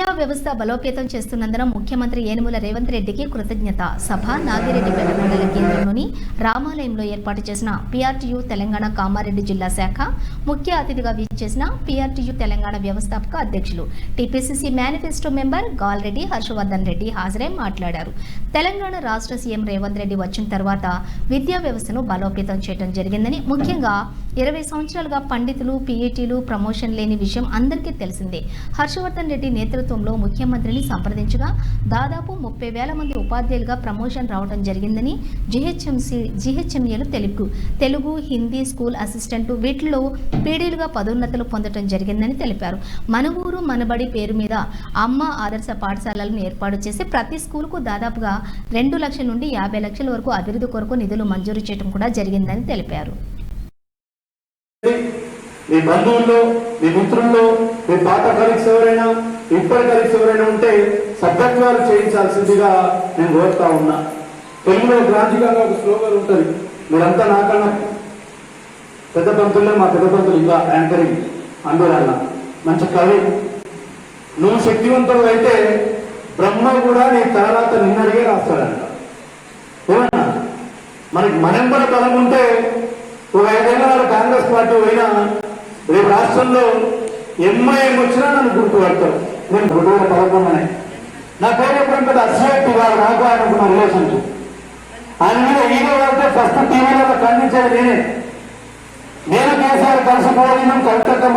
విద్యా వ్యవస్థ బలోపేతం చేస్తున్నందున ముఖ్యమంత్రి ఏనుముల రేవంత్ రెడ్డికి కృతజ్ఞత. సభ నాగిరెడ్డిపేట మండల కేంద్రంలోని రామాలయంలో ఏర్పాటు చేసిన పిఆర్టీయు తెలంగాణ కామారెడ్డి జిల్లా శాఖ ముఖ్య అతిథిగా విచ్చేసిన పిఆర్టీయు తెలంగాణ వ్యవస్థాపక అధ్యక్షులు TPCC manifesto member Galreddy Harshavardhan Reddy హాజరై మాట్లాడారు. తెలంగాణ రాష్ట్ర సీఎం రేవంత్ రెడ్డి వచ్చిన తర్వాత విద్యా వ్యవస్థను బలోపేతం చేయడం జరిగిందని ముఖ్యంగా ఇరవై సంవత్సరాలుగా పండితులు పీఈటీలు ప్రమోషన్ లేని విషయం అందరికీ తెలిసిందే. హర్షవర్ధన్ రెడ్డి నేతృత్వంలో ముఖ్యమంత్రిని సంప్రదించగా దాదాపు ముప్పై వేల మంది ఉపాధ్యాయులుగా ప్రమోషన్ రావడం జరిగిందని జిహెచ్ఎంసీ జిహెచ్ఎంఏలు తెలుగు తెలుగు హిందీ స్కూల్ అసిస్టెంట్ వీటిలో పీడీలుగా పదోన్నతులు పొందడం జరిగిందని తెలిపారు. మన ఊరు మనబడి పేరు మీద అమ్మ ఆదర్శ పాఠశాలలను ఏర్పాటు చేసి ప్రతి స్కూల్కు దాదాపుగా రెండు లక్షల నుండి యాభై లక్షల వరకు అభివృద్ధి కొరకు నిధులు మంజూరు చేయడం కూడా జరిగిందని తెలిపారు. మీ బంధువుల్లో మీ మిత్రుల్లో మీ పాత కలీగ్స్ ఎవరైనా ఇప్పటి కలీగ్స్ ఎవరైనా ఉంటే సభ్యత్వాలు చేయించాల్సిందిగా నేను కోరుతా ఉన్నా. తెలుగులో గ్రాంధికంగా ఒక స్లోగన్ ఉంటుంది మీరంతా నాకన్నా పెద్ద పంతులే మా పెద్ద పంతులు ఇంకా యాంకరింగ్ అందువల్ల మంచి కవి. నువ్వు శక్తివంతుడు అయితే బ్రహ్మ కూడా నీ తర్వాత నిన్నడిగే రాస్తాడంట. ఏమన్నా? మనకి మనంబర బలం ఉంటే ఒక ఐదేళ్ళ కాంగ్రెస్ పార్టీ పోయినా రాష్ట్రంలో ఎంఐఎం వచ్చినా నన్ను గుర్తుపడతారు. నేను రెండు వేల పదకొండునే. నా పేరు ఎప్పుడంటే పెద్ద అసహ్యక్తి కాదు నాకు ఆయనకున్న రిలేషన్షిప్ ఆయన మీద ఈగో పడితే ఫస్ట్ టీవీలో ఖండించేది నేనే. నేను కేసీఆర్ కలిసిపోయినాం కవితకం